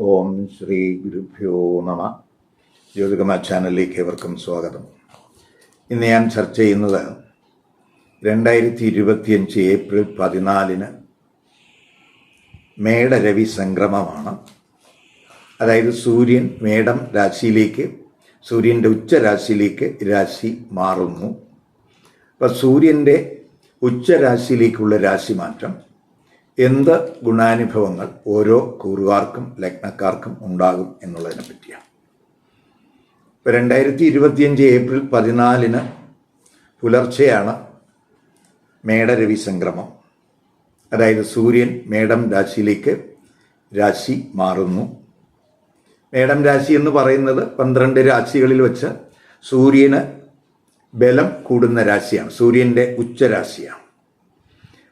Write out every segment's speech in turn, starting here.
ഓം ശ്രീ ഗുരുഭ്യോ നമ. ജ്യോതികമ ചാനലിലേക്ക് ഏവർക്കും സ്വാഗതം. ഇന്ന് ഞാൻ ചർച്ച ചെയ്യുന്നത് രണ്ടായിരത്തി ഇരുപത്തിയഞ്ച് ഏപ്രിൽ പതിനാലിന് മേടരവി സംക്രമമാണ്. അതായത് സൂര്യൻ മേടം രാശിയിലേക്ക് സൂര്യന്റെ ഉച്ചരാശിയിലേക്ക് രാശി മാറുന്നു. അപ്പം സൂര്യന്റെ ഉച്ചരാശിയിലേക്കുള്ള രാശിമാറ്റം എന്ത് ഗുണാനുഭവങ്ങൾ ഓരോ കൂറുകാർക്കും ലഗ്നക്കാർക്കും ഉണ്ടാകും എന്നുള്ളതിനെ പറ്റിയാണ്. ഇപ്പം രണ്ടായിരത്തി ഇരുപത്തിയഞ്ച് ഏപ്രിൽ പതിനാലിന് പുലർച്ചെയാണ് മേടരവി സംക്രമം അതായത് സൂര്യൻ മേടം രാശിയിലേക്ക് രാശി മാറുന്നു. മേടം രാശി എന്ന് പറയുന്നത് പന്ത്രണ്ട് രാശികളിൽ വെച്ച് സൂര്യന് ബലം കൂടുന്ന രാശിയാണ്. സൂര്യന്റെ ഉച്ചരാശിയാണ്.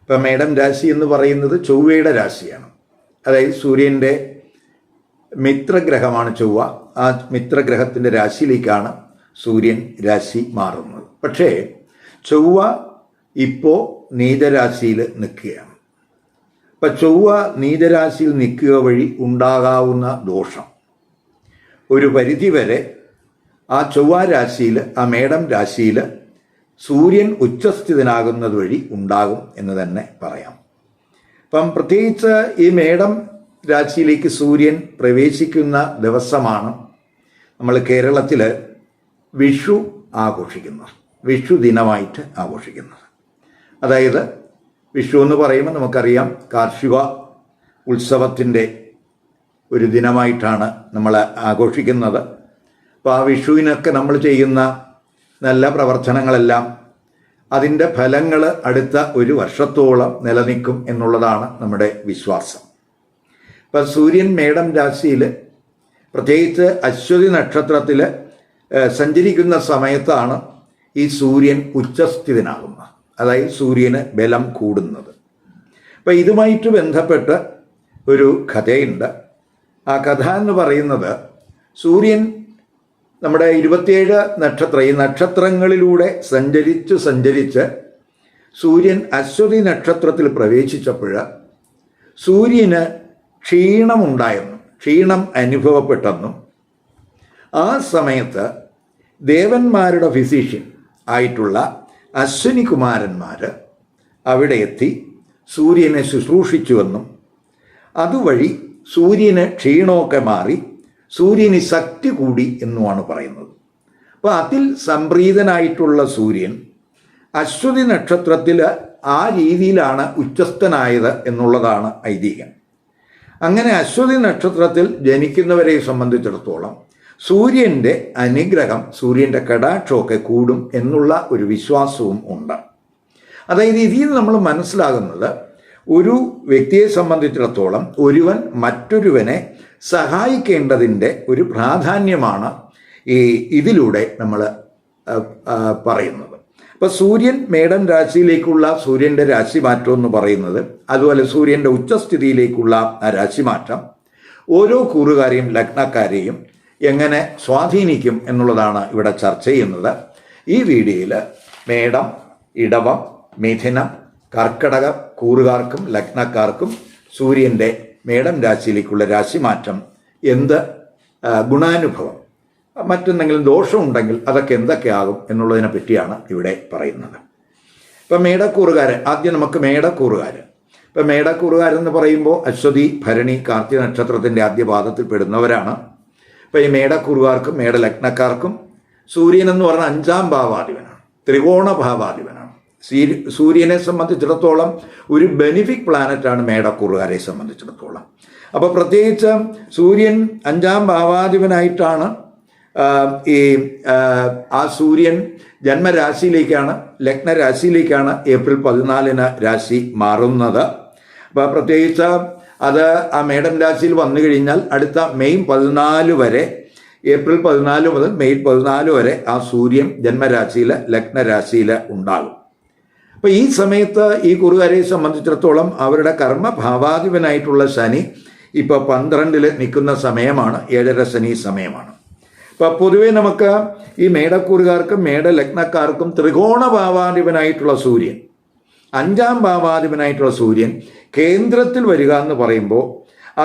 ഇപ്പം മേടം രാശി എന്ന് പറയുന്നത് ചൊവ്വയുടെ രാശിയാണ്. അതായത് സൂര്യന്റെ മിത്രഗ്രഹമാണ് ചൊവ്വ. ആ മിത്രഗ്രഹത്തിന്റെ രാശിയിലേക്കാണ് സൂര്യൻ രാശി മാറുന്നത്. പക്ഷേ ചൊവ്വ ഇപ്പോൾ നീചരാശിയിൽ നിൽക്കുകയാണ്. അപ്പം ചൊവ്വ നീചരാശിയിൽ നിൽക്കുക വഴി ഉണ്ടാകാവുന്ന ദോഷം. ഒരു പരിധിവരെ ആ ചൊവ്വ രാശിയിൽ ആ മേടം രാശിയിൽ സൂര്യൻ ഉച്ചസ്ഥിതനാകുന്നത് വഴി ഉണ്ടാകും എന്ന് തന്നെ പറയാം. അപ്പം പ്രത്യേകിച്ച് ഈ മേടം രാശിയിലേക്ക് സൂര്യൻ പ്രവേശിക്കുന്ന ദിവസമാണ് നമ്മൾ കേരളത്തിൽ വിഷു ആഘോഷിക്കുന്നത്. വിഷു ദിനമായിട്ട് ആഘോഷിക്കുന്നത്. അതായത് വിഷു എന്ന് പറയുമ്പോൾ നമുക്കറിയാം കാർഷിക ഉത്സവത്തിന്റെ ഒരു ദിനമായിട്ടാണ് നമ്മൾ ആഘോഷിക്കുന്നത്. അപ്പോൾ ആ വിഷുവിനൊക്കെ നമ്മൾ ചെയ്യുന്ന നല്ല പ്രവർത്തനങ്ങളെല്ലാം അതിന്റെ ഫലങ്ങൾ അടുത്ത ഒരു വർഷത്തോളം നിലനിൽക്കും എന്നുള്ളതാണ് നമ്മുടെ വിശ്വാസം. ഇപ്പം സൂര്യൻ മേടം രാശിയിൽ പ്രത്യേകിച്ച് അശ്വതി നക്ഷത്രത്തിൽ സഞ്ചരിക്കുന്ന സമയത്താണ് ഈ സൂര്യൻ ഉച്ചസ്ഥിതനാകുന്നത്. അതായത് സൂര്യന് ബലം കൂടുന്നത്. അപ്പം ഇതുമായിട്ട് ബന്ധപ്പെട്ട് ഒരു കഥയുണ്ട്. ആ കഥ എന്ന് പറയുന്നത് സൂര്യൻ നമ്മുടെ ഇരുപത്തിയേഴ് നക്ഷത്ര ഈ നക്ഷത്രങ്ങളിലൂടെ സഞ്ചരിച്ച് സഞ്ചരിച്ച് സൂര്യൻ അശ്വതി നക്ഷത്രത്തിൽ പ്രവേശിച്ചപ്പോൾ സൂര്യന് ക്ഷീണമുണ്ടായെന്നും ക്ഷീണം അനുഭവപ്പെട്ടെന്നും ആ സമയത്ത് ദേവന്മാരുടെ ഫിസിഷ്യൻ ആയിട്ടുള്ള അശ്വിനി കുമാരന്മാർ അവിടെ എത്തി സൂര്യനെ ശുശ്രൂഷിച്ചുവെന്നും അതുവഴി സൂര്യന് ക്ഷീണമൊക്കെ മാറി സൂര്യന് ശക്തി കൂടി എന്നുമാണ് പറയുന്നത്. അപ്പോൾ അതിൽ സംപ്രീതനായിട്ടുള്ള സൂര്യൻ അശ്വതി നക്ഷത്രത്തിൽ ആ രീതിയിലാണ് ഉച്ചസ്ഥനായത് എന്നുള്ളതാണ് ഐതിഹ്യം. അങ്ങനെ അശ്വതി നക്ഷത്രത്തിൽ ജനിക്കുന്നവരെ സംബന്ധിച്ചിടത്തോളം സൂര്യന്റെ അനുഗ്രഹം സൂര്യന്റെ കടാക്ഷമൊക്കെ കൂടും എന്നുള്ള ഒരു വിശ്വാസവും ഉണ്ട്. അതായത് ഇതിൽ നമ്മൾ മനസ്സിലാകുന്നത് ഒരു വ്യക്തിയെ സംബന്ധിച്ചിടത്തോളം ഒരുവൻ മറ്റൊരുവനെ സഹായിക്കേണ്ടതിന്റെ ഒരു പ്രാധാന്യമാണ് ഈ ഇതിലൂടെ നമ്മൾ പറയുന്നത്. അപ്പോൾ സൂര്യൻ മേടം രാശിയിലേക്കുള്ള സൂര്യന്റെ രാശിമാറ്റം എന്ന് പറയുന്നത് അതുപോലെ സൂര്യന്റെ ഉച്ചസ്ഥിതിയിലേക്കുള്ള ആ രാശിമാറ്റം ഓരോ കൂറുകാരെയും ലഗ്നക്കാരെയും എങ്ങനെ സ്വാധീനിക്കും എന്നുള്ളതാണ് ഇവിടെ ചർച്ച ചെയ്യുന്നത്. ഈ വീഡിയോയിൽ മേടം ഇടവം മിഥുനം കർക്കടക കൂറുകാർക്കും ലഗ്നക്കാർക്കും സൂര്യന്റെ മേടം രാശിയിലേക്കുള്ള രാശിമാറ്റം എന്ത് ഗുണാനുഭവം മറ്റെന്തെങ്കിലും ദോഷമുണ്ടെങ്കിൽ അതൊക്കെ എന്തൊക്കെയാകും എന്നുള്ളതിനെ പറ്റിയാണ് ഇവിടെ പറയുന്നത്. ഇപ്പം മേടക്കൂറുകാരൻ ആദ്യം നമുക്ക് മേടക്കൂറുകാർ ഇപ്പം മേടക്കൂറുകാരെന്ന് പറയുമ്പോൾ അശ്വതി ഭരണി കാർത്തിക നക്ഷത്രത്തിന്റെ ആദ്യ പാദത്തിൽ പെടുന്നവരാണ്. ഇപ്പം ഈ മേടക്കൂറുകാർക്കും മേടലഗ്നക്കാർക്കും സൂര്യൻ എന്ന് പറഞ്ഞ അഞ്ചാം ഭാവാധിപനാണ് ത്രികോണ ഭാവാധിപനാണ്. സൂര്യനെ സംബന്ധിച്ചിടത്തോളം ഒരു ബെനിഫിക് പ്ലാനറ്റാണ് മേടക്കൂറുകാരെ സംബന്ധിച്ചിടത്തോളം. അപ്പോൾ പ്രത്യേകിച്ച് സൂര്യൻ അഞ്ചാം ഭാവാധിപനായിട്ടാണ് ഈ ആ സൂര്യൻ ജന്മരാശിയിലേക്കാണ് ലഗ്നരാശിയിലേക്കാണ് ഏപ്രിൽ പതിനാലിന് രാശി മാറുന്നത്. അപ്പോൾ പ്രത്യേകിച്ച് അത് ആ മേടം രാശിയിൽ വന്നു കഴിഞ്ഞാൽ അടുത്ത മെയ് പതിനാല് വരെ ഏപ്രിൽ പതിനാല് മുതൽ മെയ് പതിനാല് വരെ ആ സൂര്യൻ ജന്മരാശിയിൽ ലഗ്നരാശിയിൽ ഉണ്ടാകും. അപ്പോൾ ഈ സമയത്ത് ഈ കുറുകാരെ സംബന്ധിച്ചിടത്തോളം അവരുടെ കർമ്മഭാവാധിപനായിട്ടുള്ള ശനി ഇപ്പോൾ പന്ത്രണ്ടിൽ നിൽക്കുന്ന സമയമാണ് ഏഴര ശനി സമയമാണ്. ഇപ്പം പൊതുവേ നമുക്ക് ഈ മേടക്കൂറുകാർക്കും മേടലഗ്നക്കാർക്കും ത്രികോണ ഭാവാധിപനായിട്ടുള്ള സൂര്യൻ അഞ്ചാം ഭാവാധിപനായിട്ടുള്ള സൂര്യൻ കേന്ദ്രത്തിൽ വരിക എന്ന് പറയുമ്പോൾ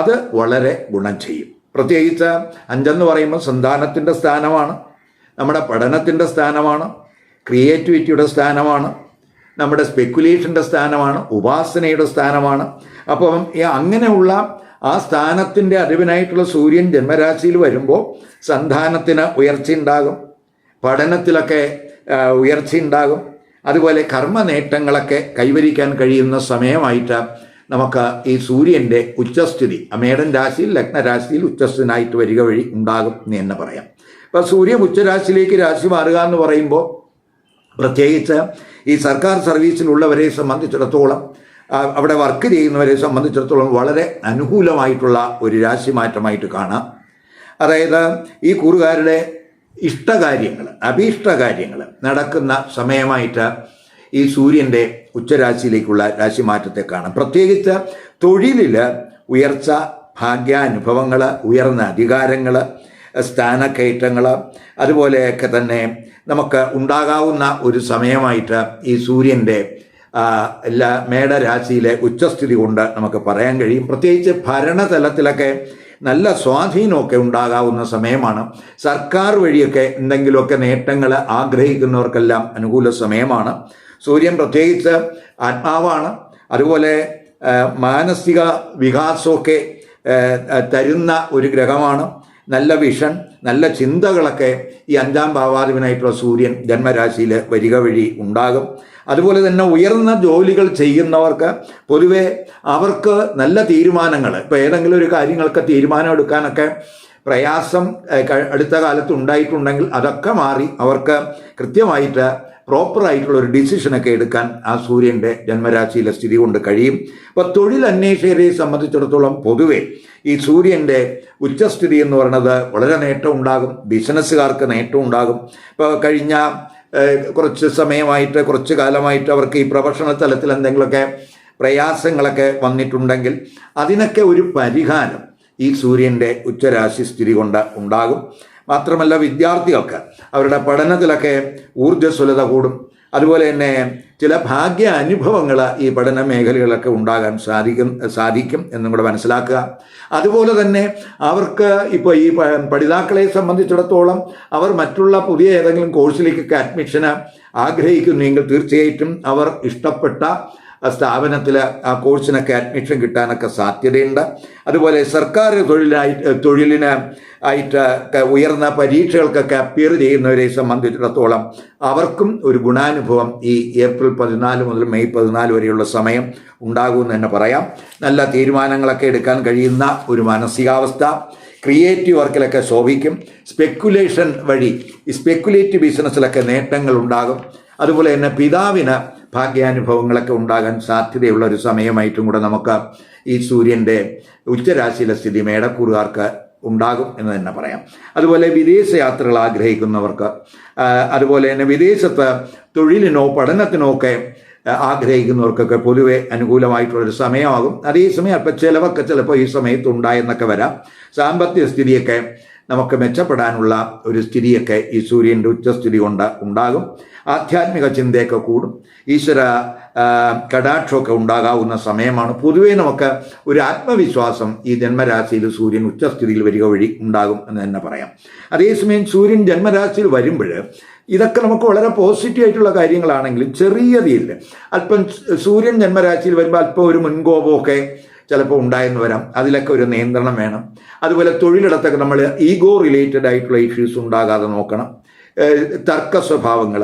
അത് വളരെ ഗുണം ചെയ്യും. പ്രത്യേകിച്ച് അഞ്ചെന്ന് പറയുമ്പോൾ സന്താനത്തിന്റെ സ്ഥാനമാണ് നമ്മുടെ പഠനത്തിന്റെ സ്ഥാനമാണ് ക്രിയേറ്റിവിറ്റിയുടെ സ്ഥാനമാണ് നമ്മുടെ സ്പെക്കുലേഷന്റെ സ്ഥാനമാണ് ഉപാസനയുടെ സ്ഥാനമാണ്. അപ്പം അങ്ങനെയുള്ള ആ സ്ഥാനത്തിന്റെ അറിവിനായിട്ടുള്ള സൂര്യൻ ജന്മരാശിയിൽ വരുമ്പോൾ സന്താനത്തിന് ഉയർച്ച ഉയർച്ചയുണ്ടാകും പഠനത്തിലൊക്കെ ഉയർച്ച ഉണ്ടാകും. അതുപോലെ കർമ്മ നേട്ടങ്ങളൊക്കെ കൈവരിക്കാൻ കഴിയുന്ന സമയമായിട്ട് നമുക്ക് ഈ സൂര്യന്റെ ഉച്ചസ്ഥിതി അമേടൻ രാശിയിൽ ലഗ്നരാശിയിൽ ഉച്ചസ്ഥനായിട്ട് വരിക വഴി ഉണ്ടാകും എന്ന് തന്നെ പറയാം. അപ്പോൾ സൂര്യൻ ഉച്ചരാശിയിലേക്ക് രാശി മാറുക എന്ന് പറയുമ്പോൾ പ്രത്യേകിച്ച് ഈ സർക്കാർ സർവീസിലുള്ളവരെ സംബന്ധിച്ചിടത്തോളം അവിടെ വർക്ക് ചെയ്യുന്നവരെ സംബന്ധിച്ചിടത്തോളം വളരെ അനുകൂലമായിട്ടുള്ള ഒരു രാശിമാറ്റമായിട്ട് കാണാം. അതായത് ഈ കൂറുകാരുടെ ഇഷ്ടകാര്യങ്ങൾ അഭീഷ്ടകാര്യങ്ങൾ നടക്കുന്ന സമയമായിട്ട് ഈ സൂര്യന്റെ ഉച്ചരാശിയിലേക്കുള്ള രാശിമാറ്റത്തെ കാണാം. പ്രത്യേകിച്ച് തൊഴിലിൽ ഉയർച്ച ഭാഗ്യാനുഭവങ്ങൾ ഉയർന്ന അധികാരങ്ങൾ സ്ഥാനക്കയറ്റങ്ങൾ അതുപോലെയൊക്കെ തന്നെ നമുക്ക് ഉണ്ടാകാവുന്ന ഒരു സമയമായിട്ട് ഈ സൂര്യന്റെ എല്ലാ മേടരാശിയിലെ ഉച്ചസ്ഥിതി കൊണ്ട് നമുക്ക് പറയാൻ കഴിയും. പ്രത്യേകിച്ച് ഭരണതലത്തിലൊക്കെ നല്ല സ്വാധീനമൊക്കെ ഉണ്ടാകാവുന്ന സമയമാണ്. സർക്കാർ വഴിയൊക്കെ എന്തെങ്കിലുമൊക്കെ നേട്ടങ്ങൾ ആഗ്രഹിക്കുന്നവർക്കെല്ലാം അനുകൂല സമയമാണ്. സൂര്യൻ പ്രത്യേകിച്ച് ആത്മാവാണ്. അതുപോലെ മാനസിക വികാസമൊക്കെ തരുന്ന ഒരു ഗ്രഹമാണ്. നല്ല വിഷൻ നല്ല ചിന്തകളൊക്കെ ഈ അഞ്ചാം ഭാവാധിപനായിട്ടുള്ള സൂര്യൻ ജന്മരാശിയിൽ വരിക വഴി ഉണ്ടാകും. അതുപോലെ തന്നെ ഉയർന്ന ജോലികൾ ചെയ്യുന്നവർക്ക് പൊതുവെ അവർക്ക് നല്ല തീരുമാനങ്ങൾ ഇപ്പോൾ ഏതെങ്കിലും ഒരു കാര്യങ്ങൾക്ക് തീരുമാനം എടുക്കാനൊക്കെ പ്രയാസം അടുത്ത കാലത്ത് ഉണ്ടായിട്ടുണ്ടെങ്കിൽ അതൊക്കെ മാറി അവർക്ക് കൃത്യമായിട്ട് പ്രോപ്പറായിട്ടുള്ള ഒരു ഡിസിഷനൊക്കെ എടുക്കാൻ ആ സൂര്യന്റെ ജന്മരാശിയിലെ സ്ഥിതി കൊണ്ട് കഴിയും. അപ്പോൾ തൊഴിൽ അന്വേഷകരെ സംബന്ധിച്ചിടത്തോളം പൊതുവെ ഈ സൂര്യന്റെ ഉച്ചസ്ഥിതി എന്ന് പറയുന്നത് വളരെ നേട്ടം ഉണ്ടാകും. ബിസിനസ്സുകാർക്ക് നേട്ടം ഉണ്ടാകും. ഇപ്പോൾ കഴിഞ്ഞ കുറച്ച് സമയമായിട്ട് കുറച്ച് കാലമായിട്ട് അവർക്ക് ഈ പ്രൊഫഷണൽ തലത്തിൽ എന്തെങ്കിലുമൊക്കെ പ്രയാസങ്ങളൊക്കെ വന്നിട്ടുണ്ടെങ്കിൽ അതിനൊക്കെ ഒരു പരിഹാരം ഈ സൂര്യന്റെ ഉച്ചരാശി സ്ഥിതി കൊണ്ട് ഉണ്ടാകും. മാത്രമല്ല വിദ്യാർത്ഥികൾക്ക് അവരുടെ പഠനത്തിലൊക്കെ ഊർജസ്വലത കൂടും. അതുപോലെ തന്നെ ചില ഭാഗ്യ അനുഭവങ്ങൾ ഈ പഠന മേഖലകളിലൊക്കെ ഉണ്ടാകാൻ സാധിക്കും സാധിക്കും എന്നും കൂടെ മനസ്സിലാക്കുക. അതുപോലെ തന്നെ അവർക്ക് ഇപ്പോൾ ഈ പഠിതാക്കളെ സംബന്ധിച്ചിടത്തോളം അവർ മറ്റുള്ള പുതിയ ഏതെങ്കിലും കോഴ്സിലേക്കൊക്കെ അഡ്മിഷന് ആഗ്രഹിക്കുന്നുവെങ്കിൽ തീർച്ചയായിട്ടും അവർ ഇഷ്ടപ്പെട്ട സ്ഥാപനത്തിൽ ആ കോഴ്സിനൊക്കെ അഡ്മിഷൻ കിട്ടാനൊക്കെ സാധ്യതയുണ്ട്. അതുപോലെ സർക്കാർ തൊഴിലായി തൊഴിലിന് ആയിട്ട് ഉയർന്ന പരീക്ഷകൾക്കൊക്കെ അപ്പിയർ ചെയ്യുന്നവരെ സംബന്ധിച്ചിടത്തോളം അവർക്കും ഒരു ഗുണാനുഭവം ഈ ഏപ്രിൽ പതിനാല് മുതൽ മെയ് പതിനാല് വരെയുള്ള സമയം ഉണ്ടാകുമെന്ന് തന്നെ പറയാം. നല്ല തീരുമാനങ്ങളൊക്കെ എടുക്കാൻ കഴിയുന്ന ഒരു മാനസികാവസ്ഥ. ക്രിയേറ്റീവ് വർക്കിലൊക്കെ ശോഭിക്കും. സ്പെക്കുലേഷൻ വഴി സ്പെക്കുലേറ്റീവ് ബിസിനസ്സിലൊക്കെ നേട്ടങ്ങൾ ഉണ്ടാകും അതുപോലെ തന്നെ പിതാവിന് ഭാഗ്യാനുഭവങ്ങളൊക്കെ ഉണ്ടാകാൻ സാധ്യതയുള്ള ഒരു സമയമായിട്ടും കൂടെ നമുക്ക് ഈ സൂര്യന്റെ ഉച്ചരാശിയിലെ സ്ഥിതി മേടക്കൂറുകാർക്ക് ഉണ്ടാകും എന്ന് തന്നെ പറയാം. അതുപോലെ വിദേശ യാത്രകൾ ആഗ്രഹിക്കുന്നവർക്ക് അതുപോലെ തന്നെ വിദേശത്ത് തൊഴിലിനോ പഠനത്തിനോ ഒക്കെ ആഗ്രഹിക്കുന്നവർക്കൊക്കെ പൊതുവെ അനുകൂലമായിട്ടുള്ളൊരു സമയമാകും. അതേസമയം അപ്പം ചിലവൊക്കെ ചിലപ്പോൾ ഈ സമയത്ത് ഉണ്ടായെന്നൊക്കെ വരാം. സാമ്പത്തിക സ്ഥിതിയൊക്കെ നമുക്ക് മെച്ചപ്പെടാനുള്ള ഒരു സ്ഥിതിയൊക്കെ ഈ സൂര്യന്റെ ഉച്ചസ്ഥിതി കൊണ്ട് ഉണ്ടാകും. ആധ്യാത്മിക ചിന്തയൊക്കെ കൂടും. ഈശ്വര കടാക്ഷമൊക്കെ ഉണ്ടാകാവുന്ന സമയമാണ്. പൊതുവേ നമുക്ക് ഒരു ആത്മവിശ്വാസം ഈ ജന്മരാശിയിൽ സൂര്യൻ ഉച്ചസ്ഥിതിയിൽ വരിക വഴി ഉണ്ടാകും എന്ന് തന്നെ പറയാം. അതേസമയം സൂര്യൻ ജന്മരാശിയിൽ വരുമ്പോൾ ഇതൊക്കെ നമുക്ക് വളരെ പോസിറ്റീവ് ആയിട്ടുള്ള കാര്യങ്ങളാണെങ്കിലും ചെറിയ രീതിയിൽ അല്പം സൂര്യൻ ജന്മരാശിയിൽ വരുമ്പോൾ അല്പം ഒരു മുൻകോപമൊക്കെ ചിലപ്പോൾ ഉണ്ടായെന്ന് വരാം. അതിലൊക്കെ ഒരു നിയന്ത്രണം വേണം. അതുപോലെ തൊഴിലിടത്തൊക്കെ നമ്മൾ ഈഗോ റിലേറ്റഡ് ആയിട്ടുള്ള ഇഷ്യൂസ് ഉണ്ടാകാതെ നോക്കണം. തർക്ക സ്വഭാവങ്ങൾ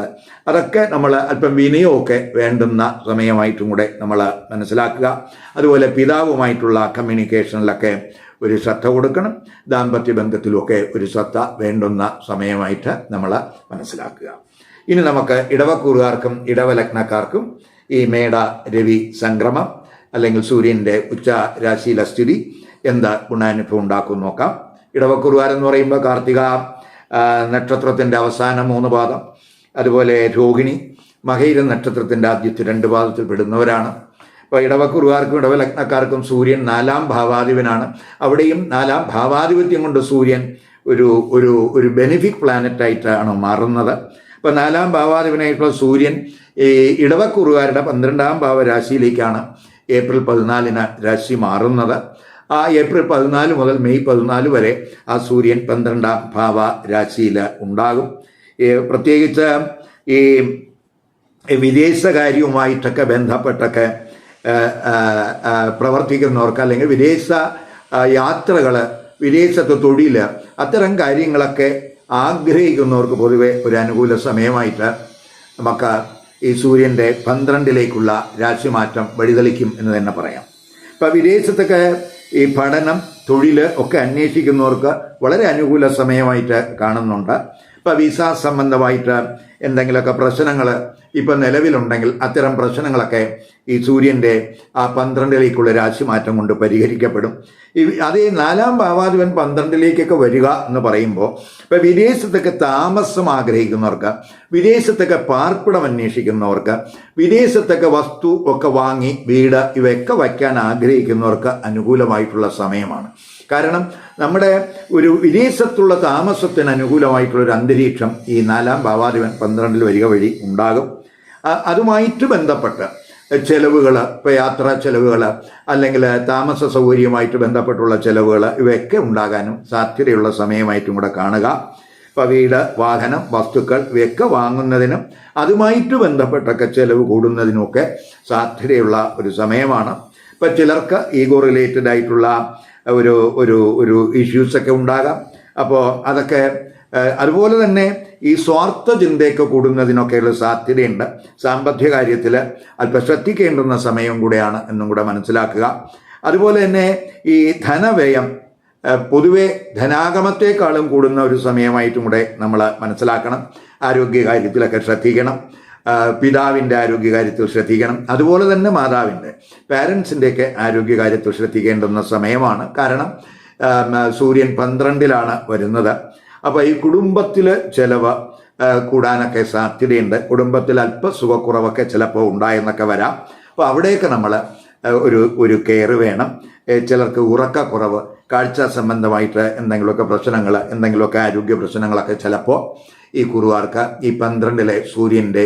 അതൊക്കെ നമ്മൾ അല്പം വിനയമൊക്കെ വേണ്ടുന്ന സമയമായിട്ടും കൂടെ നമ്മൾ മനസ്സിലാക്കുക. അതുപോലെ പിതാവുമായിട്ടുള്ള കമ്മ്യൂണിക്കേഷനിലൊക്കെ ഒരു ശ്രദ്ധ കൊടുക്കണം. ദാമ്പത്യ ബന്ധത്തിലുമൊക്കെ ഒരു ശ്രദ്ധ വേണ്ടുന്ന സമയമായിട്ട് നമ്മൾ മനസ്സിലാക്കുക. ഇനി നമുക്ക് ഇടവക്കൂറുകാർക്കും ഇടവലഗ്നക്കാർക്കും ഈ മേട രവി സംക്രമം. അല്ലെങ്കിൽ സൂര്യന്റെ ഉച്ച രാശിയിലെ സ്ഥിതി എന്താ ഗുണാനുഭവം ഉണ്ടാക്കും നോക്കാം. ഇടവക്കുറുവാരം എന്ന് പറയുമ്പോൾ കാർത്തിക നക്ഷത്രത്തിന്റെ അവസാന മൂന്ന് പാദം അതുപോലെ രോഹിണി മഹൈര നക്ഷത്രത്തിന്റെ ആദ്യത്തെ രണ്ട് പാദത്തിൽ പെടുന്നവരാണ്. അപ്പോൾ ഇടവക്കുറുകാർക്കും ഇടവലഗ്നക്കാർക്കും സൂര്യൻ നാലാം ഭാവാധിപനാണ്. അവിടെയും നാലാം ഭാവാധിപത്യം കൊണ്ട് സൂര്യൻ ഒരു ഒരു ഒരു ബെനിഫിക് പ്ലാനറ്റായിട്ടാണ് മാറുന്നത്. അപ്പോൾ നാലാം ഭാവാധിപനായിട്ടുള്ള സൂര്യൻ ഈ ഇടവക്കുറുകാരുടെ പന്ത്രണ്ടാം ഭാവരാശിയിലേക്കാണ് ഏപ്രിൽ പതിനാലിന് രാശി മാറുന്നത്. ആ ഏപ്രിൽ പതിനാല് മുതൽ മെയ് പതിനാല് വരെ ആ സൂര്യൻ പന്ത്രണ്ടാം ഭാവ രാശിയിൽ ഉണ്ടാകും. പ്രത്യേകിച്ച് ഈ വിദേശകാര്യവുമായിട്ടൊക്കെ ബന്ധപ്പെട്ടൊക്കെ പ്രവർത്തിക്കുന്നവർക്ക് അല്ലെങ്കിൽ വിദേശ യാത്രകൾ വിദേശത്ത് തൊഴിൽ അത്തരം കാര്യങ്ങളൊക്കെ ആഗ്രഹിക്കുന്നവർക്ക് പൊതുവെ ഒരു അനുകൂല സമയമായിട്ട് നമുക്ക് ഈ സൂര്യന്റെ പന്ത്രണ്ടിലേക്കുള്ള രാശിമാറ്റം വഴിതെളിക്കും എന്ന് തന്നെ പറയാം. ഇപ്പം വിദേശത്തൊക്കെ ഈ പഠനം തൊഴിൽ ഒക്കെ അന്വേഷിക്കുന്നവർക്ക് വളരെ അനുകൂല സമയമായിട്ട് കാണുന്നുണ്ട്. ഇപ്പം വിസ സംബന്ധമായിട്ട് എന്തെങ്കിലുമൊക്കെ പ്രശ്നങ്ങൾ ഇപ്പം നിലവിലുണ്ടെങ്കിൽ അത്തരം പ്രശ്നങ്ങളൊക്കെ ഈ സൂര്യന്റെ ആ പന്ത്രണ്ടിലേക്കുള്ള രാശിമാറ്റം കൊണ്ട് പരിഹരിക്കപ്പെടും. ഈ അതേ നാലാം ഭാവാധിപൻ പന്ത്രണ്ടിലേക്കൊക്കെ വരിക എന്ന് പറയുമ്പോൾ ഇപ്പം വിദേശത്തൊക്കെ താമസം ആഗ്രഹിക്കുന്നവർക്ക് വിദേശത്തൊക്കെ പാർപ്പിടം അന്വേഷിക്കുന്നവർക്ക് വിദേശത്തൊക്കെ വസ്തു ഒക്കെ വാങ്ങി വീട് ഇവയൊക്കെ വയ്ക്കാൻ ആഗ്രഹിക്കുന്നവർക്ക് അനുകൂലമായിട്ടുള്ള സമയമാണ്. കാരണം നമ്മുടെ ഒരു വിദേശത്തുള്ള താമസത്തിന് അനുകൂലമായിട്ടുള്ള ഒരു അന്തരീക്ഷം ഈ നാലാം ഭാവാധിപൻ പന്ത്രണ്ടിൽ വരിക വഴി ഉണ്ടാകും. അതുമായിട്ട് ബന്ധപ്പെട്ട് ചെലവുകൾ ഇപ്പോൾ യാത്രാ ചെലവുകൾ അല്ലെങ്കിൽ താമസ സൗകര്യവുമായിട്ട് ബന്ധപ്പെട്ടുള്ള ചെലവുകൾ ഇവയൊക്കെ ഉണ്ടാകാനും സാധ്യതയുള്ള സമയമായിട്ടും കൂടെ കാണുക. ഇപ്പോൾ വീട് വാഹനം വസ്തുക്കൾ ഇവയൊക്കെ വാങ്ങുന്നതിനും അതുമായിട്ട് ബന്ധപ്പെട്ടൊക്കെ ചെലവ് കൂടുന്നതിനുമൊക്കെ സാധ്യതയുള്ള ഒരു സമയമാണ്. ഇപ്പം ചിലർക്ക് ഈഗോ റിലേറ്റഡ് ആയിട്ടുള്ള ഒരു ഒരു ഒരു ഇഷ്യൂസൊക്കെ ഉണ്ടാകാം. അപ്പോൾ അതൊക്കെ അതുപോലെ തന്നെ ഈ സ്വാർത്ഥ ചിന്തയൊക്കെ കൂടുന്നതിനൊക്കെയുള്ള സാധ്യതയുണ്ട്. സാമ്പത്തിക കാര്യത്തിൽ അല്പം ശ്രദ്ധിക്കേണ്ടുന്ന സമയം കൂടെയാണ് എന്നും കൂടെ മനസ്സിലാക്കുക. അതുപോലെ തന്നെ ഈ ധനവ്യയം പൊതുവെ ധനാഗമത്തെക്കാളും കൂടുന്ന ഒരു സമയമായിട്ടും കൂടെ നമ്മൾ മനസ്സിലാക്കണം. ആരോഗ്യ കാര്യത്തിലൊക്കെ ശ്രദ്ധിക്കണം. പിതാവിന്റെ ആരോഗ്യകാര്യത്തിൽ ശ്രദ്ധിക്കണം. അതുപോലെ തന്നെ മാതാവിന്റെ പാരൻസിന്റെയൊക്കെ ആരോഗ്യകാര്യത്തിൽ ശ്രദ്ധിക്കേണ്ടുന്ന സമയമാണ്. കാരണം സൂര്യൻ പന്ത്രണ്ടിലാണ് വരുന്നത്. അപ്പോൾ ഈ കുടുംബത്തിൽ ചിലവ് കൂടാനൊക്കെ സാധ്യതയുണ്ട്. കുടുംബത്തിൽ അല്പ സുഖക്കുറവൊക്കെ ചിലപ്പോൾ ഉണ്ടായെന്നൊക്കെ വരാം. അപ്പോൾ അവിടെയൊക്കെ നമ്മൾ ഒരു ഒരു കെയർ വേണം. ചിലർക്ക് ഉറക്കക്കുറവ് കാഴ്ച സംബന്ധമായിട്ട് എന്തെങ്കിലുമൊക്കെ പ്രശ്നങ്ങൾ എന്തെങ്കിലുമൊക്കെ ആരോഗ്യ പ്രശ്നങ്ങളൊക്കെ ചിലപ്പോൾ ഈ കുറുവാർക്ക് ഈ പന്ത്രണ്ടിലെ സൂര്യന്റെ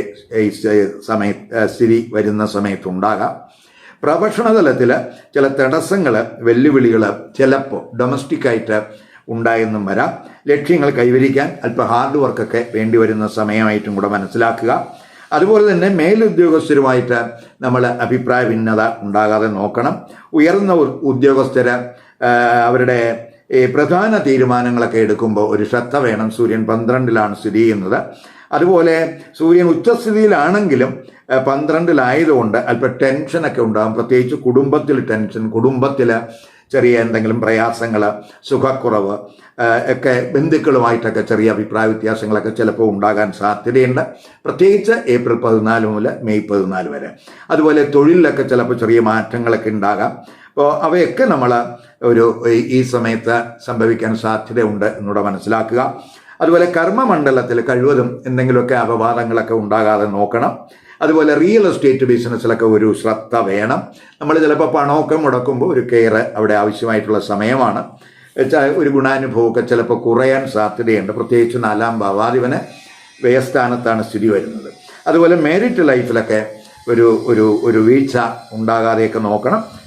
സമയ സ്ഥിതി വരുന്ന സമയത്തുണ്ടാകാം. പ്രൊഫഷണൽ തലത്തിൽ ചില തടസ്സങ്ങൾ വെല്ലുവിളികൾ ചിലപ്പോൾ ഡൊമസ്റ്റിക്കായിട്ട് ഉണ്ടായെന്നും വരാം. ലക്ഷ്യങ്ങൾ കൈവരിക്കാൻ അല്പം ഹാർഡ് വർക്കൊക്കെ വേണ്ടി വരുന്ന സമയമായിട്ടും കൂടെ മനസ്സിലാക്കുക. അതുപോലെ തന്നെ മേലുദ്യോഗസ്ഥരുമായിട്ട് നമ്മൾ അഭിപ്രായ ഭിന്നത ഉണ്ടാകാതെ നോക്കണം. ഉയർന്ന ഉദ്യോഗസ്ഥർ അവരുടെ പ്രധാന തീരുമാനങ്ങളൊക്കെ എടുക്കുമ്പോൾ ഒരു ശ്രദ്ധ വേണം. സൂര്യൻ പന്ത്രണ്ടിലാണ് സ്ഥിതി ചെയ്യുന്നത്. അതുപോലെ സൂര്യൻ ഉച്ചസ്ഥിതിയിലാണെങ്കിലും പന്ത്രണ്ടിലായതുകൊണ്ട് അല്പം ടെൻഷനൊക്കെ ഉണ്ടാകും പ്രത്യേകിച്ച് കുടുംബത്തിൽ ടെൻഷൻ കുടുംബത്തിൽ ചെറിയ എന്തെങ്കിലും പ്രയാസങ്ങൾ സുഖക്കുറവ് ഒക്കെ ബന്ധുക്കളുമായിട്ടൊക്കെ ചെറിയ അഭിപ്രായ വ്യത്യാസങ്ങളൊക്കെ ചിലപ്പോൾ ഉണ്ടാകാൻ സാധ്യതയുണ്ട്. പ്രത്യേകിച്ച് ഏപ്രിൽ പതിനാല് മുതൽ മെയ് പതിനാല് വരെ. അതുപോലെ തൊഴിലിലൊക്കെ ചിലപ്പോൾ ചെറിയ മാറ്റങ്ങളൊക്കെ ഉണ്ടാകാം. അപ്പോൾ അവയൊക്കെ നമ്മൾ ഒരു ഈ- സമയത്ത് സംഭവിക്കാൻ സാധ്യതയുണ്ട് എന്നൂടെ മനസ്സിലാക്കുക. അതുപോലെ കർമ്മമണ്ഡലത്തിൽ കഴിവതും എന്തെങ്കിലുമൊക്കെ അപവാദങ്ങളൊക്കെ ഉണ്ടാകാതെ നോക്കണം. അതുപോലെ റിയൽ എസ്റ്റേറ്റ് ബിസിനസ്സിലൊക്കെ ഒരു ശ്രദ്ധ വേണം. നമ്മൾ ചിലപ്പോൾ പണമൊക്കെ മുടക്കുമ്പോൾ ഒരു കെയർ അവിടെ ആവശ്യമായിട്ടുള്ള സമയമാണ്. ഒരു ഗുണാനുഭവമൊക്കെ ചിലപ്പോൾ കുറയാൻ സാധ്യതയുണ്ട്. പ്രത്യേകിച്ച് നാലാം ഭാവാധിപന് വ്യയസ്ഥാനത്താണ് സ്ഥിതി വരുന്നത്. അതുപോലെ മേരിറ്റ് ലൈഫിലൊക്കെ ഒരു ഒരു ഒരു വീഴ്ച ഉണ്ടാകാതെയൊക്കെ നോക്കണം.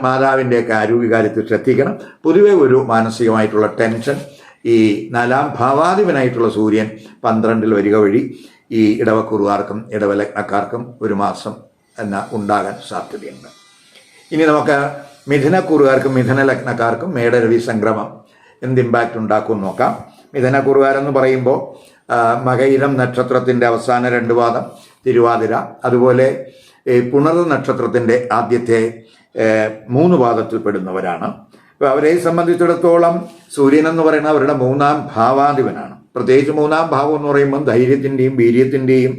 മാതാവിന്റെയൊക്കെ ആരോഗ്യകാര്യത്തിൽ ശ്രദ്ധിക്കണം. പൊതുവെ ഒരു മാനസികമായിട്ടുള്ള ടെൻഷൻ ഈ നാലാം ഭാവാധിപനായിട്ടുള്ള സൂര്യൻ പന്ത്രണ്ടിൽ വരിക വഴി ഈ ഇടവക്കുറുകാർക്കും ഇടവലഗ്നക്കാർക്കും ഒരു മാസം എന്ന ഉണ്ടാകാൻ സാധ്യതയുണ്ട്. ഇനി നമുക്ക് മിഥുനക്കുറുകാർക്കും മിഥുന ലഗ്നക്കാർക്കും മേടരവി സംക്രമം എന്ത് ഇമ്പാക്റ്റ് ഉണ്ടാക്കും നോക്കാം. മിഥുനക്കുറുകാരെന്ന് പറയുമ്പോൾ മകയിലം നക്ഷത്രത്തിന്റെ അവസാന രണ്ട് പാദം തിരുവാതിര അതുപോലെ പുണർ നക്ഷത്രത്തിന്റെ ആദ്യത്തെ മൂന്ന് പാദത്തിൽപ്പെടുന്നവരാണ്. അപ്പോൾ അവരെ സംബന്ധിച്ചിടത്തോളം സൂര്യൻ എന്ന് പറയുന്നത് അവരുടെ മൂന്നാം ഭാവാധിപനാണ്. പ്രത്യേകിച്ച് മൂന്നാം ഭാവം എന്ന് പറയുമ്പോൾ ധൈര്യത്തിന്റെയും വീര്യത്തിന്റെയും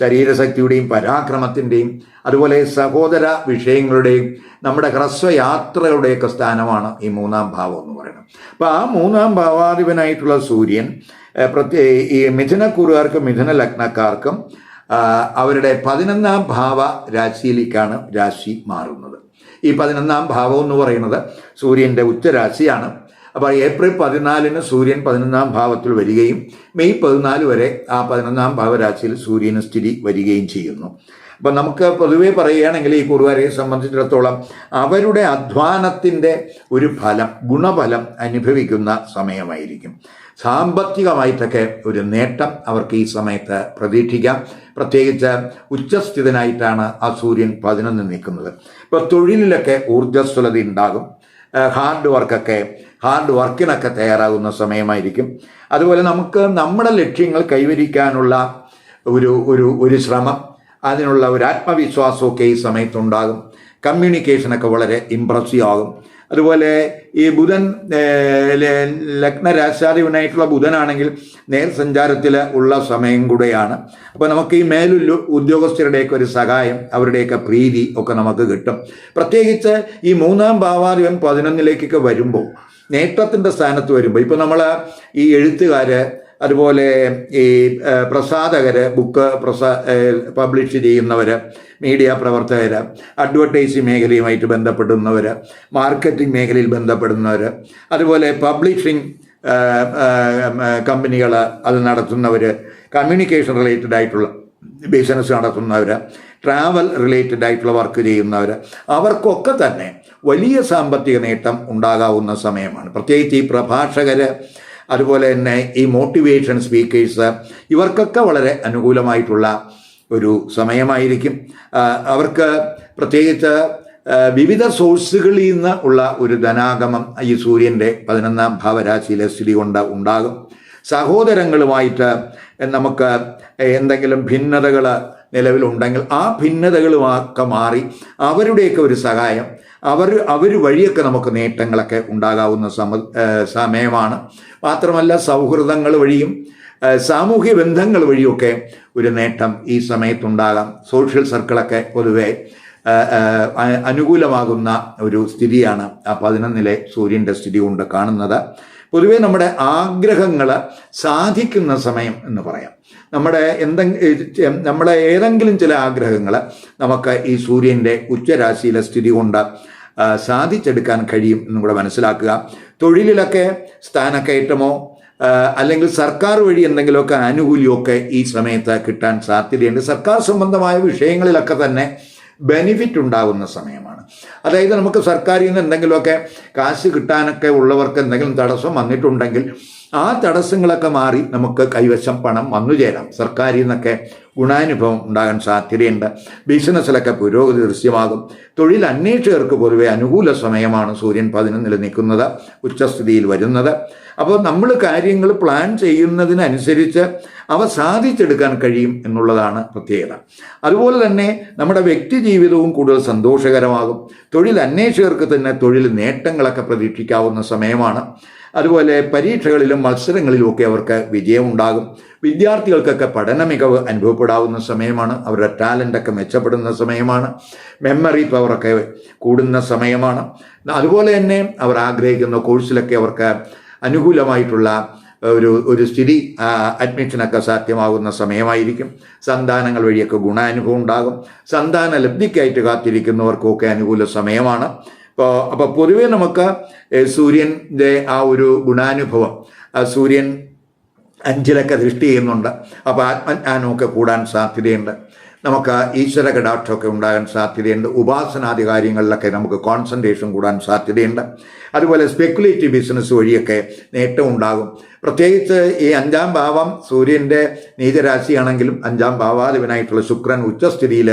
ശരീരശക്തിയുടെയും പരാക്രമത്തിന്റെയും അതുപോലെ സഹോദര വിഷയങ്ങളുടെയും നമ്മുടെ ഹ്രസ്വയാത്രകളുടെയൊക്കെ സ്ഥാനമാണ് ഈ മൂന്നാം ഭാവം എന്ന് പറയുന്നത്. അപ്പോൾ ആ മൂന്നാം ഭാവാധിപനായിട്ടുള്ള സൂര്യൻ പ്രത്യേ ഈ മിഥുനക്കൂറുകാർക്കും മിഥുന ലഗ്നക്കാർക്കും അവരുടെ പതിനൊന്നാം ഭാവ രാശിയിലേക്കാണ് രാശി മാറുന്നത്. ഈ പതിനൊന്നാം ഭാവം എന്ന് പറയുന്നത് സൂര്യന്റെ ഉച്ചരാശിയാണ്. അപ്പോൾ ഏപ്രിൽ പതിനാലിന് സൂര്യൻ പതിനൊന്നാം ഭാവത്തിൽ വരികയും മെയ് പതിനാല് വരെ ആ പതിനൊന്നാം ഭാവരാശിയിൽ സൂര്യന് സ്ഥിതി വരികയും ചെയ്യുന്നു. അപ്പം നമുക്ക് പൊതുവേ പറയുകയാണെങ്കിൽ ഈ കുറുവാരയെ സംബന്ധിച്ചിടത്തോളം അവരുടെ അധ്വാനത്തിന്റെ ഒരു ഫലം ഗുണഫലം അനുഭവിക്കുന്ന സമയമായിരിക്കും. സാമ്പത്തികമായിട്ടൊക്കെ ഒരു നേട്ടം അവർക്ക് ഈ സമയത്ത് പ്രതീക്ഷിക്കാം. പ്രത്യേകിച്ച് ഉച്ചസ്ഥിതനായിട്ടാണ് ആ സൂര്യൻ പതിനൊന്ന് നിൽക്കുന്നത്. ഇപ്പോൾ തൊഴിലിലൊക്കെ ഊർജസ്വലത ഉണ്ടാകും. ഹാർഡ് വർക്കൊക്കെ ഹാർഡ് വർക്കിനൊക്കെ തയ്യാറാകുന്ന സമയമായിരിക്കും. അതുപോലെ നമുക്ക് നമ്മുടെ ലക്ഷ്യങ്ങൾ കൈവരിക്കാനുള്ള ഒരു ഒരു ഒരു ശ്രമം അതിനുള്ള ഒരു ആത്മവിശ്വാസമൊക്കെ ഈ സമയത്തുണ്ടാകും. കമ്മ്യൂണിക്കേഷനൊക്കെ വളരെ ഇമ്പ്രസീവ് ആകും. അതുപോലെ ഈ ബുധൻ ലഗ്ന രാശാധിപനായിട്ടുള്ള ബുധനാണെങ്കിൽ നേർ സഞ്ചാരത്തിൽ ഉള്ള സമയം കൂടെയാണ്. അപ്പോൾ നമുക്ക് ഈ മേലുള്ള ഉദ്യോഗസ്ഥരുടെയൊക്കെ ഒരു സഹായം അവരുടെയൊക്കെ പ്രീതി ഒക്കെ നമുക്ക് കിട്ടും. പ്രത്യേകിച്ച് ഈ മൂന്നാം ഭാവാധിപൻ പതിനൊന്നിലേക്കൊക്കെ വരുമ്പോൾ നേട്ടത്തിന്റെ സ്ഥാനത്ത് വരുമ്പോൾ ഇപ്പോൾ നമ്മൾ ഈ എഴുത്തുകാർ അതുപോലെ ഈ പ്രസാധകർ ബുക്ക് പ്രസാ പബ്ലിഷ് ചെയ്യുന്നവർ മീഡിയ പ്രവർത്തകർ അഡ്വർടൈസിങ് മേഖലയുമായിട്ട് ബന്ധപ്പെടുന്നവർ മാർക്കറ്റിംഗ് മേഖലയിൽ ബന്ധപ്പെടുന്നവർ അതുപോലെ പബ്ലിഷിംഗ് കമ്പനികൾ അത് നടത്തുന്നവർ കമ്മ്യൂണിക്കേഷൻ റിലേറ്റഡ് ആയിട്ടുള്ള ബിസിനസ് നടത്തുന്നവർ ട്രാവൽ റിലേറ്റഡ് ആയിട്ടുള്ള വർക്ക് ചെയ്യുന്നവർ അവർക്കൊക്കെ തന്നെ വലിയ സാമ്പത്തിക നേട്ടം ഉണ്ടാകാവുന്ന സമയമാണ്. പ്രത്യേകിച്ച് ഈ പ്രഭാഷകർ അതുപോലെ തന്നെ ഈ മോട്ടിവേഷൻ സ്പീക്കേഴ്സ് ഇവർക്കൊക്കെ വളരെ അനുകൂലമായിട്ടുള്ള ഒരു സമയമായിരിക്കും. അവർക്ക് പ്രത്യേകിച്ച് വിവിധ സോഴ്സുകളിൽ നിന്ന് ഉള്ള ഒരു ധനാഗമം ഈ സൂര്യന്റെ പതിനൊന്നാം ഭാവരാശിയിലെ സ്ഥിതി കൊണ്ട് ഉണ്ടാകും. സഹോദരങ്ങളുമായിട്ട് നമുക്ക് എന്തെങ്കിലും ഭിന്നതകൾ നിലവിലുണ്ടെങ്കിൽ ആ ഭിന്നതകളുമൊക്കെ മാറി അവരുടെയൊക്കെ ഒരു സഹായം അവർ അവർ വഴിയൊക്കെ നമുക്ക് നേട്ടങ്ങളൊക്കെ ഉണ്ടാകാവുന്ന സമ സമയമാണ്. മാത്രമല്ല സൗഹൃദങ്ങൾ വഴിയും സാമൂഹ്യ ബന്ധങ്ങൾ വഴിയൊക്കെ ഒരു നേട്ടം ഈ സമയത്തുണ്ടാകാം. സോഷ്യൽ സർക്കിളൊക്കെ പൊതുവെ അനുകൂലമാകുന്ന ഒരു സ്ഥിതിയാണ് ആ പതിനൊന്നിലെ സൂര്യന്റെ സ്ഥിതി കൊണ്ട് കാണുന്നത്. പൊതുവേ നമ്മുടെ ആഗ്രഹങ്ങൾ സാധിക്കുന്ന സമയം എന്ന് പറയാം. നമ്മുടെ എന്തെങ്കിലും നമ്മുടെ ഏതെങ്കിലും ചില ആഗ്രഹങ്ങൾ നമുക്ക് ഈ സൂര്യന്റെ ഉച്ചരാശിയിലെ സ്ഥിതി കൊണ്ട് സാധിച്ചെടുക്കാൻ കഴിയും എന്നും കൂടെ മനസ്സിലാക്കുക. തൊഴിലിലൊക്കെ സ്ഥാനക്കയറ്റമോ അല്ലെങ്കിൽ സർക്കാർ വഴി എന്തെങ്കിലുമൊക്കെ ആനുകൂല്യമൊക്കെ ഈ സമയത്ത് കിട്ടാൻ സാധ്യതയുണ്ട്. സർക്കാർ സംബന്ധമായ വിഷയങ്ങളിലൊക്കെ തന്നെ ബെനിഫിറ്റ് ഉണ്ടാകുന്ന സമയമാണ്. അതായത് നമുക്ക് സർക്കാരിൽ നിന്ന് എന്തെങ്കിലുമൊക്കെ കാശ് കിട്ടാനൊക്കെ ഉള്ളവർക്ക് എന്തെങ്കിലും തടസ്സം വന്നിട്ടുണ്ടെങ്കിൽ ആ തടസ്സങ്ങളൊക്കെ മാറി നമുക്ക് കൈവശം പണം വന്നു ചേരാം സർക്കാരിൽ നിന്നൊക്കെ ഗുണാനുഭവം ഉണ്ടാകാൻ സാധ്യതയുണ്ട്. ബിസിനസ്സിലൊക്കെ പുരോഗതി ദൃശ്യമാകും. തൊഴിൽ അന്വേഷകർക്ക് പൊതുവെ അനുകൂല സമയമാണ് സൂര്യൻ പതിനൊന്നിൽ നിൽക്കുന്നത് ഉച്ചസ്ഥിതിയിൽ വരുന്നത്. അപ്പോൾ നമ്മൾ കാര്യങ്ങൾ പ്ലാൻ ചെയ്യുന്നതിനനുസരിച്ച് അവ സാധിച്ചെടുക്കാൻ കഴിയും എന്നുള്ളതാണ് പ്രത്യേകത. അതുപോലെ തന്നെ നമ്മുടെ വ്യക്തി ജീവിതവും കൂടുതൽ സന്തോഷകരമാകും. തൊഴിൽ അന്വേഷകർക്ക് തന്നെ തൊഴിൽ നേട്ടങ്ങളൊക്കെ പ്രതീക്ഷിക്കാവുന്ന സമയമാണ്. അതുപോലെ പരീക്ഷകളിലും മത്സരങ്ങളിലും ഒക്കെ അവർക്ക് വിജയമുണ്ടാകും. വിദ്യാർത്ഥികൾക്കൊക്കെ പഠന മികവ് അനുഭവപ്പെടാവുന്ന സമയമാണ്. അവരുടെ ടാലന്റൊക്കെ മെച്ചപ്പെടുന്ന സമയമാണ്. മെമ്മറി പവറൊക്കെ കൂടുന്ന സമയമാണ്. അതുപോലെ തന്നെ അവർ ആഗ്രഹിക്കുന്ന കോഴ്സിലൊക്കെ അവർക്ക് അനുകൂലമായിട്ടുള്ള ഒരു ഒരു സ്ഥിതി അഡ്മിഷനൊക്കെ സാധ്യമാകുന്ന സമയമായിരിക്കും. സന്താനങ്ങൾ വഴിയൊക്കെ ഗുണാനുഭവം ഉണ്ടാകും. സന്താന ലബ്ധിക്കായിട്ട് കാത്തിരിക്കുന്നവർക്കൊക്കെ അനുകൂല സമയമാണ്. ഇപ്പോൾ അപ്പോൾ പൊതുവെ നമുക്ക് സൂര്യന്റെ ആ ഒരു ഗുണാനുഭവം ആ സൂര്യൻ അഞ്ചിലൊക്കെ ദൃഷ്ടി ചെയ്യുന്നുണ്ട്. അപ്പോൾ ആത്മജ്ഞാനമൊക്കെ കൂടാൻ സാധ്യതയുണ്ട്. നമുക്ക് ഈശ്വര കടാക്ഷമൊക്കെ ഉണ്ടാകാൻ സാധ്യതയുണ്ട്. ഉപാസനാദി കാര്യങ്ങളിലൊക്കെ നമുക്ക് കോൺസെൻട്രേഷൻ കൂടാൻ സാധ്യതയുണ്ട്. അതുപോലെ സ്പെക്കുലേറ്റീവ് ബിസിനസ് വഴിയൊക്കെ നേട്ടം ഉണ്ടാകും. പ്രത്യേകിച്ച് ഈ അഞ്ചാം ഭാവം സൂര്യന്റെ നീചരാശിയാണെങ്കിലും അഞ്ചാം ഭാവാധിപനായിട്ടുള്ള ശുക്രൻ ഉച്ചസ്ഥിതിയിൽ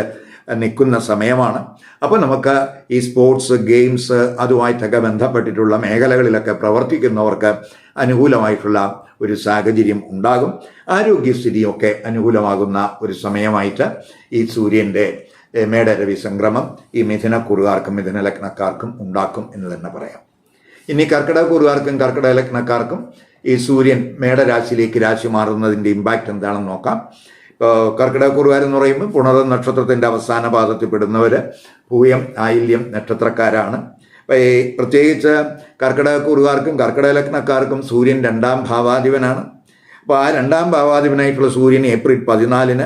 നിൽക്കുന്ന സമയമാണ്. അപ്പോൾ നമുക്ക് ഈ സ്പോർട്സ് ഗെയിംസ് അതുമായിട്ടൊക്കെ ബന്ധപ്പെട്ടിട്ടുള്ള മേഖലകളിലൊക്കെ പ്രവർത്തിക്കുന്നവർക്ക് അനുകൂലമായിട്ടുള്ള ഒരു സാഹചര്യം ഉണ്ടാകും. ആരോഗ്യസ്ഥിതിയൊക്കെ അനുകൂലമാകുന്ന ഒരു സമയമായിട്ട് ഈ സൂര്യന്റെ മേടരവി സംക്രമം ഈ മിഥുനക്കുറുകാർക്കും മിഥുന ലഗ്നക്കാർക്കും ഉണ്ടാക്കും എന്ന് തന്നെ പറയാം. ഇനി കർക്കിടക കുറുകാർക്കും കർക്കിടക ലഗ്നക്കാർക്കും ഈ സൂര്യൻ മേടരാശിയിലേക്ക് രാശി മാറുന്നതിന്റെ ഇമ്പാക്റ്റ് എന്താണെന്ന് നോക്കാം. കർക്കിടക എന്ന് പറയുമ്പോൾ പുണർ നക്ഷത്രത്തിന്റെ അവസാന പാദത്തിൽ പെടുന്നവർ പൂയം ആയില്യം നക്ഷത്രക്കാരാണ്. പ്രത്യേകിച്ച് കർക്കിടക കുറുകാർക്കും കർക്കിടക ലഗ്നക്കാർക്കും സൂര്യൻ രണ്ടാം ഭാവാധിപനാണ്. അപ്പോൾ ആ രണ്ടാം ഭാവാധിപനായിട്ടുള്ള സൂര്യൻ ഏപ്രിൽ പതിനാലിന്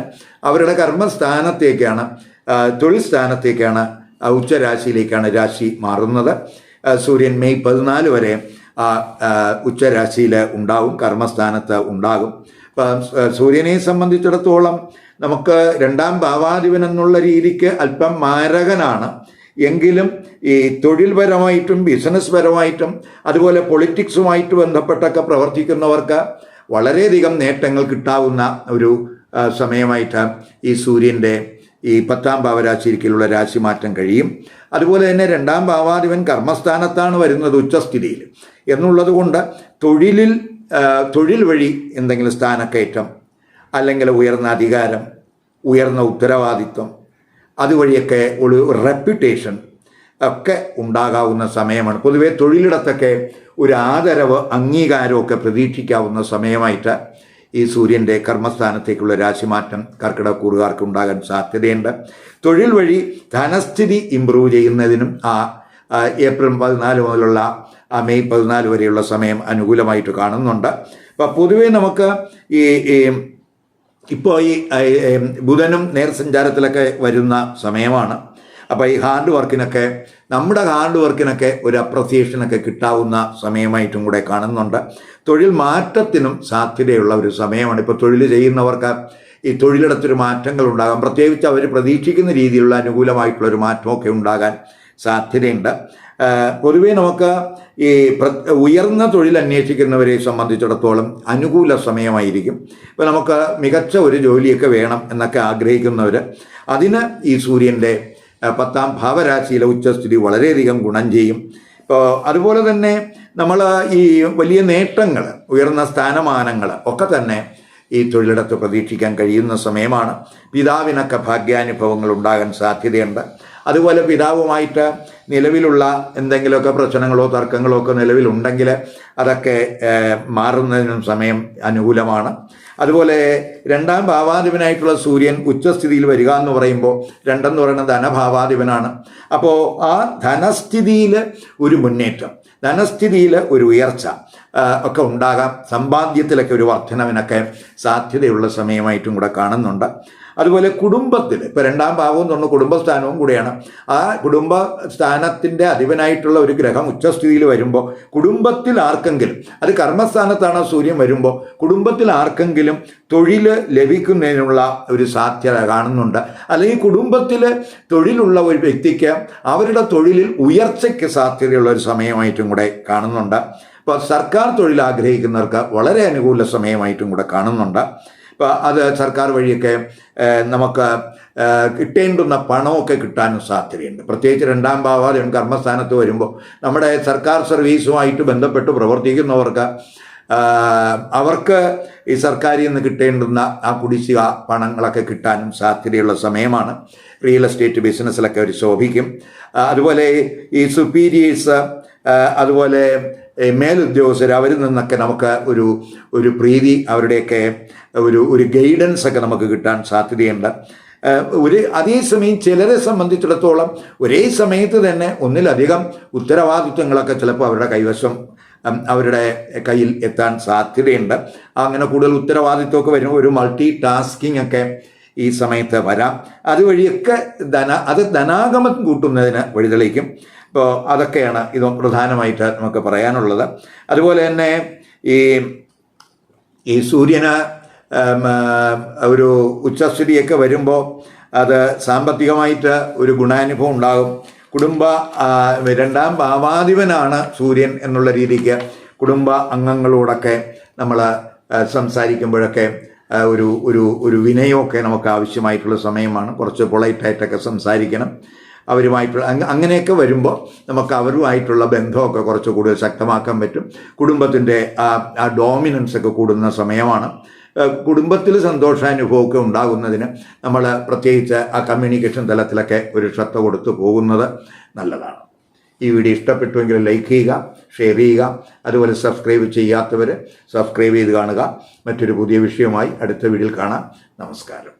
അവരുടെ കർമ്മസ്ഥാനത്തേക്കാണ് തൊഴിൽ സ്ഥാനത്തേക്കാണ് ഉച്ചരാശിയിലേക്കാണ് രാശി മാറുന്നത്. സൂര്യൻ മെയ് പതിനാല് വരെ ഉച്ചരാശിയിൽ ഉണ്ടാവും കർമ്മസ്ഥാനത്ത് ഉണ്ടാകും. സൂര്യനെ സംബന്ധിച്ചിടത്തോളം നമുക്ക് രണ്ടാം ഭാവാധിപൻ എന്നുള്ള രീതിക്ക് അല്പം മാരകനാണ്. എങ്കിലും ഈ തൊഴിൽപരമായിട്ടും ബിസിനസ് പരമായിട്ടും അതുപോലെ പൊളിറ്റിക്സുമായിട്ട് ബന്ധപ്പെട്ടൊക്കെ പ്രവർത്തിക്കുന്നവർക്ക് വളരെയധികം നേട്ടങ്ങൾ കിട്ടാവുന്ന ഒരു സമയമായിട്ട് ഈ സൂര്യന്റെ ഈ പത്താം ഭാവരാശിയിലേക്കുള്ള രാശിമാറ്റം കഴിയും. അതുപോലെ തന്നെ രണ്ടാം ഭാവാധിപൻ കർമ്മസ്ഥാനത്താണ് വരുന്നത് ഉച്ചസ്ഥിതിയിൽ. എന്നുള്ളത് കൊണ്ട് തൊഴിലിൽ തൊഴിൽ വഴി എന്തെങ്കിലും സ്ഥാനക്കയറ്റം അല്ലെങ്കിൽ ഉയർന്ന അധികാരം ഉയർന്ന ഉത്തരവാദിത്വം അതുവഴിയൊക്കെ ഒരു റെപ്യൂട്ടേഷൻ ഒക്കെ ഉണ്ടാകാവുന്ന സമയമാണ്. പൊതുവേ തൊഴിലിടത്തൊക്കെ ഒരു ആദരവ് അംഗീകാരമൊക്കെ പ്രതീക്ഷിക്കാവുന്ന സമയമായിട്ട് ഈ സൂര്യന്റെ കർമ്മസ്ഥാനത്തേക്കുള്ള രാശിമാറ്റം കർക്കിടക്കൂറുകാർക്ക് ഉണ്ടാകാൻ സാധ്യതയുണ്ട്. തൊഴിൽ വഴി ധനസ്ഥിതി ഇമ്പ്രൂവ് ചെയ്യുന്നതിനും ആ ഏപ്രിൽ പതിനാല് മുതലുള്ള മെയ് പതിനാല് വരെയുള്ള സമയം അനുകൂലമായിട്ട് കാണുന്നുണ്ട്. അപ്പോൾ പൊതുവേ നമുക്ക് ഈ ഇപ്പോൾ ഈ ബുധനും നേർസഞ്ചാരത്തിലൊക്കെ വരുന്ന സമയമാണ്. അപ്പോൾ ഈ ഹാൻഡ് വർക്കിനൊക്കെ നമ്മുടെ ഹാൻഡ് വർക്കിനൊക്കെ ഒരു അപ്രസിയേഷനൊക്കെ കിട്ടാവുന്ന സമയമായിട്ടും കൂടെ കാണുന്നുണ്ട്. തൊഴിൽ മാറ്റത്തിനും സാധ്യതയുള്ള ഒരു സമയമാണ്. ഇപ്പോൾ തൊഴിൽ ചെയ്യുന്നവർക്ക് ഈ തൊഴിലിടത്തൊരു മാറ്റങ്ങൾ ഉണ്ടാകാം പ്രത്യേകിച്ച് അവർ പ്രതീക്ഷിക്കുന്ന രീതിയിലുള്ള അനുകൂലമായിട്ടുള്ള ഒരു മാറ്റമൊക്കെ ഉണ്ടാകാൻ സാധ്യതയുണ്ട്. പൊതുവേ നമുക്ക് ഈ ഉയർന്ന തൊഴിൽ അന്വേഷിക്കുന്നവരെ സംബന്ധിച്ചിടത്തോളം അനുകൂല സമയമായിരിക്കും. ഇപ്പോൾ നമുക്ക് മികച്ച ഒരു ജോലിയൊക്കെ വേണം എന്നൊക്കെ ആഗ്രഹിക്കുന്നവർ അതിന് ഈ സൂര്യന്റെ പത്താം ഭാവരാശിയിലെ ഉച്ചസ്ഥിതി വളരെയധികം ഗുണം ചെയ്യും. ഇപ്പോൾ അതുപോലെ തന്നെ നമ്മൾ ഈ വലിയ നേട്ടങ്ങൾ ഉയർന്ന സ്ഥാനമാനങ്ങൾ ഒക്കെ തന്നെ ഈ തൊഴിലിടത്ത് പ്രതീക്ഷിക്കാൻ കഴിയുന്ന സമയമാണ്. പിതാവിനൊക്കെ ഭാഗ്യാനുഭവങ്ങൾ ഉണ്ടാകാൻ സാധ്യതയുണ്ട്. അതുപോലെ പിതാവുമായിട്ട് നിലവിലുള്ള എന്തെങ്കിലുമൊക്കെ പ്രശ്നങ്ങളോ തർക്കങ്ങളോ ഒക്കെ നിലവിലുണ്ടെങ്കിൽ അതൊക്കെ മാറുന്നതിനും സമയം അനുകൂലമാണ്. അതുപോലെ രണ്ടാം ഭാവാധിപനായിട്ടുള്ള സൂര്യൻ ഉച്ചസ്ഥിതിയിൽ വരിക എന്ന് പറയുമ്പോൾ രണ്ടെന്ന് പറയുന്നത് ധനഭാവാധിപനാണ്. അപ്പോൾ ആ ധനസ്ഥിതിയിൽ ഒരു മുന്നേറ്റം ധനസ്ഥിതിയിൽ ഒരു ഉയർച്ച. ഒക്കെ ഉണ്ടാകാം. സമ്പാദ്യത്തിലൊക്കെ ഒരു വർധനവിനൊക്കെ സാധ്യതയുള്ള സമയമായിട്ടും കൂടെ കാണുന്നുണ്ട്. അതുപോലെ കുടുംബത്തിൽ ഇപ്പോൾ രണ്ടാം ഭാവം എന്ന് പറഞ്ഞാൽ കുടുംബസ്ഥാനവും കൂടിയാണ്. ആ കുടുംബ സ്ഥാനത്തിന്റെ അധിപനായിട്ടുള്ള ഒരു ഗ്രഹം ഉച്ചസ്ഥിതിയിൽ വരുമ്പോൾ കുടുംബത്തിൽ ആർക്കെങ്കിലും അത് കർമ്മസ്ഥാനത്താണ് സൂര്യൻ വരുമ്പോൾ കുടുംബത്തിൽ ആർക്കെങ്കിലും തൊഴിൽ ലഭിക്കുന്നതിനുള്ള ഒരു സാധ്യത കാണുന്നുണ്ട്. അല്ലെങ്കിൽ കുടുംബത്തിൽ തൊഴിലുള്ള ഒരു വ്യക്തിക്ക് അവരുടെ തൊഴിലിൽ ഉയർച്ചയ്ക്ക് സാധ്യതയുള്ള ഒരു സമയമായിട്ടും കൂടെ കാണുന്നുണ്ട്. ഇപ്പോൾ സർക്കാർ തൊഴിൽ ആഗ്രഹിക്കുന്നവർക്ക് വളരെ അനുകൂല സമയമായിട്ടും കൂടെ കാണുന്നുണ്ട്. ഇപ്പോൾ അത് സർക്കാർ വഴിയൊക്കെ നമുക്ക് കിട്ടേണ്ടുന്ന പണമൊക്കെ കിട്ടാനും സാധ്യതയുണ്ട്. പ്രത്യേകിച്ച് രണ്ടാം ഭാവാദിവൻ കർമ്മസ്ഥാനത്ത് വരുമ്പോൾ നമ്മുടെ സർക്കാർ സർവീസുമായിട്ട് ബന്ധപ്പെട്ട് പ്രവർത്തിക്കുന്നവർക്ക് അവർക്ക് ഈ സർക്കാരിൽ നിന്ന് കിട്ടേണ്ടുന്ന ആ കുടിശ്ശിക പണങ്ങളൊക്കെ കിട്ടാനും സാധ്യതയുള്ള സമയമാണ്. റിയൽ എസ്റ്റേറ്റ് ബിസിനസ്സിലൊക്കെ അവർ ശോഭിക്കും. അതുപോലെ ഈ സുപ്പീരിയേഴ്സ് അതുപോലെ മേലുദ്യോഗസ്ഥർ അവരിൽ നിന്നൊക്കെ നമുക്ക് ഒരു ഒരു പ്രീതി അവരുടെയൊക്കെ ഒരു ഒരു ഗൈഡൻസ് ഒക്കെ നമുക്ക് കിട്ടാൻ സാധ്യതയുണ്ട്. ഒരു അതേസമയം ചിലരെ സംബന്ധിച്ചിടത്തോളം ഒരേ സമയത്ത് തന്നെ ഒന്നിലധികം ഉത്തരവാദിത്വങ്ങളൊക്കെ ചിലപ്പോൾ അവരുടെ കൈവശം അവരുടെ കയ്യിൽ എത്താൻ സാധ്യതയുണ്ട്. അങ്ങനെ കൂടുതൽ ഉത്തരവാദിത്വമൊക്കെ വരുമ്പോൾ ഒരു മൾട്ടി ടാസ്കിംഗ് ഒക്കെ ഈ സമയത്ത് വരാം. അതുവഴിയൊക്കെ ധന അത് ധനാഗമം കൂട്ടുന്നതിന് വഴിതെളിക്കും. ഇപ്പോൾ അതൊക്കെയാണ് ഇത് പ്രധാനമായിട്ട് നമുക്ക് പറയാനുള്ളത്. അതുപോലെ തന്നെ ഈ ഈ സൂര്യന് ഒരു ഉച്ചസ്ഥിതിയൊക്കെ വരുമ്പോൾ അത് സാമ്പത്തികമായിട്ട് ഒരു ഗുണാനുഭവം ഉണ്ടാകും. കുടുംബ രണ്ടാം ഭാവാധിപനാണ് സൂര്യൻ എന്നുള്ള രീതിക്ക് കുടുംബ അംഗങ്ങളോടൊക്കെ നമ്മൾ സംസാരിക്കുമ്പോഴൊക്കെ ഒരു ഒരു ഒരു വിനയമൊക്കെ നമുക്ക് ആവശ്യമായിട്ടുള്ള സമയമാണ്. കുറച്ച് പൊളൈറ്റായിട്ടൊക്കെ സംസാരിക്കണം. അവരുമായിട്ടുള്ള അങ്ങനെയൊക്കെ വരുമ്പോൾ നമുക്ക് അവരുമായിട്ടുള്ള ബന്ധമൊക്കെ കുറച്ച് കൂടുതൽ ശക്തമാക്കാൻ പറ്റും. കുടുംബത്തിന്റെ ആ ഡോമിനൻസ് ഒക്കെ കൂടുന്ന സമയമാണ്. കുടുംബത്തിൽ സന്തോഷാനുഭവമൊക്കെ ഉണ്ടാകുന്നതിന് നമ്മൾ പ്രത്യേകിച്ച് ആ കമ്മ്യൂണിക്കേഷൻ തലത്തിലൊക്കെ ഒരു ശ്രദ്ധ കൊടുത്തു പോകുന്നത് നല്ലതാണ്. ഈ വീഡിയോ ഇഷ്ടപ്പെട്ടുവെങ്കിൽ ലൈക്ക് ചെയ്യുക ഷെയർ ചെയ്യുക അതുപോലെ സബ്സ്ക്രൈബ് ചെയ്യാത്തവർ സബ്സ്ക്രൈബ് ചെയ്ത് കാണുക. മറ്റൊരു പുതിയ വിഷയവുമായി അടുത്ത വീഡിയോയിൽ കാണാം. നമസ്കാരം.